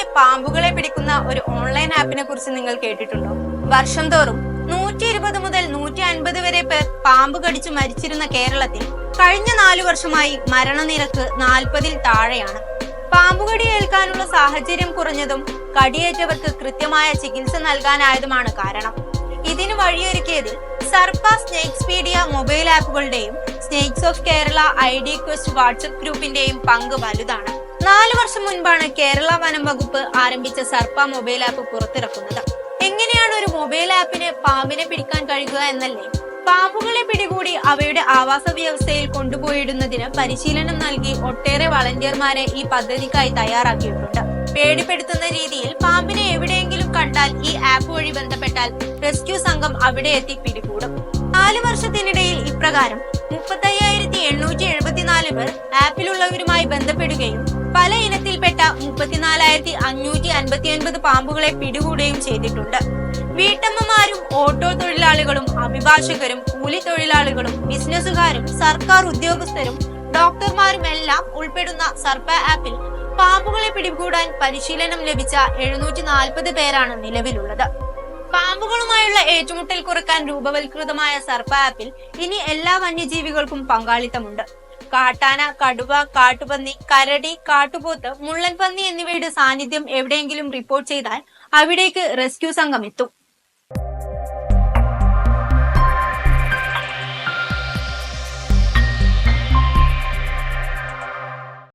വഴിയെ പാമ്പുകളെ പിടിക്കുന്ന ഒരു ഓൺലൈൻ ആപ്പിനെ കുറിച്ച് നിങ്ങൾ കേട്ടിട്ടുണ്ടോ? വർഷം തോറും നൂറ്റി ഇരുപത് മുതൽ നൂറ്റി അൻപത് വരെ പേർ പാമ്പ് കടിച്ചു മരിച്ചിരുന്ന കേരളത്തിൽ കഴിഞ്ഞ നാലു വർഷമായി മരണനിരക്ക് നാൽപ്പതിൽ താഴെയാണ്. പാമ്പുകടി ഏൽക്കാനുള്ള സാഹചര്യം കുറഞ്ഞതും കടിയേറ്റവർക്ക് കൃത്യമായ ചികിത്സ നൽകാനായതുമാണ് കാരണം. ഇതിനു വഴിയൊരുക്കിയതിൽ Sarpa snakes media mobile ആപ്പുകളുടെയും snakes of Kerala I D quest WhatsApp ഗ്രൂപ്പിന്റെയും പങ്ക് വലുതാണ്. നാലു വർഷം മുൻപാണ് കേരള വനം വകുപ്പ് ആരംഭിച്ച സർപ്പ മൊബൈൽ ആപ്പ് പുറത്തിറക്കുന്നത്. എങ്ങനെയാണ് ഒരു മൊബൈൽ ആപ്പിന് പാമ്പിനെ പിടിക്കാൻ കഴിയുക എന്നല്ലേ? പാമ്പുകളെ പിടികൂടി അവയുടെ ആവാസ വ്യവസ്ഥയിൽ കൊണ്ടുപോയിടുന്നതിന് പരിശീലനം നൽകി ഒട്ടേറെ വളണ്ടിയർമാരെ ഈ പദ്ധതിക്കായി തയ്യാറാക്കിയിട്ടുണ്ട്. പേടിപ്പെടുത്തുന്ന രീതിയിൽ പാമ്പിനെ എവിടെയെങ്കിലും കണ്ടാൽ ഈ ആപ്പ് വഴി ബന്ധപ്പെട്ടാൽ റെസ്ക്യൂ സംഘം അവിടെ എത്തി പിടികൂടും. നാല് വർഷത്തിനിടയിൽ ഇപ്രകാരം മുപ്പത്തയ്യായിരത്തി എണ്ണൂറ്റി എഴുപത്തിനാല് പേർ ആപ്പിലുള്ളവരുമായി ബന്ധപ്പെടുകയും പല ഇനത്തിൽപ്പെട്ട മുപ്പത്തിനാലായിരത്തി അഞ്ഞൂറ്റി അൻപത്തി ഒൻപത് പാമ്പുകളെ പിടികൂടുകയും ചെയ്തിട്ടുണ്ട്. വീട്ടമ്മമാരും ഓട്ടോ തൊഴിലാളികളും അഭിഭാഷകരും കൂലി തൊഴിലാളികളും ബിസിനസ്സുകാരും സർക്കാർ ഉദ്യോഗസ്ഥരും ഡോക്ടർമാരും എല്ലാം ഉൾപ്പെടുന്ന സർപ്പ ആപ്പിൽ പാമ്പുകളെ പിടികൂടാൻ പരിശീലനം ലഭിച്ച എഴുന്നൂറ്റി നാൽപ്പത് പേരാണ് നിലവിലുള്ളത്. പാമ്പുകളുമായുള്ള ഏറ്റുമുട്ടൽ കുറയ്ക്കാൻ രൂപവൽകൃതമായ സർപ്പ ആപ്പിൽ ഇനി എല്ലാ വന്യജീവികൾക്കും പങ്കാളിത്തമുണ്ട്. കാട്ടാന കടുവ കാട്ടുപന്നി കരടി കാട്ടുപോത്ത് മുള്ളൻപന്നി എന്നിവയുടെ സാന്നിധ്യം എവിടെയെങ്കിലും റിപ്പോർട്ട് ചെയ്താൽ അവിടേക്ക് റെസ്ക്യൂ സംഘം എത്തും.